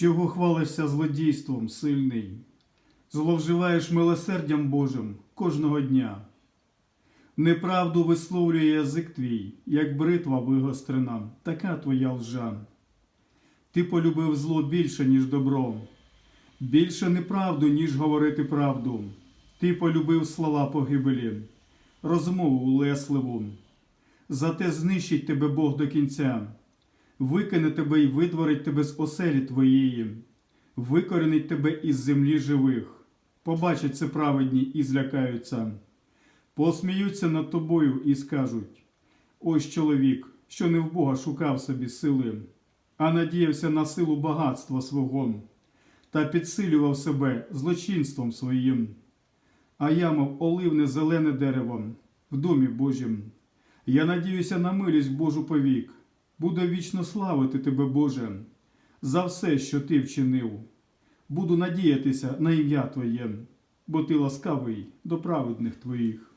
Чого хвалишся злодійством, сильний? Зловживаєш милосердям Божим кожного дня. Неправду висловлює язик твій, як бритва вигострена, така твоя лжа. Ти полюбив зло більше, ніж добро, більше неправду, ніж говорити правду. Ти полюбив слова погибелі, розмову улесливу. Зате знищить тебе Бог до кінця, викине тебе і видворить тебе з оселі твоєї, викоренить тебе із землі живих. Побачать це праведні і злякаються, посміються над тобою і скажуть: ось чоловік, що не в Бога шукав собі сили, а надіявся на силу багатства свого та підсилював себе злочинством своїм. А я, мов оливне зелене дерево в домі Божім. Я надіюся на милість Божу повік, буду вічно славити тебе, Боже, за все, що ти вчинив. Буду надіятися на ім'я Твоє, бо ти ласкавий до праведних Твоїх.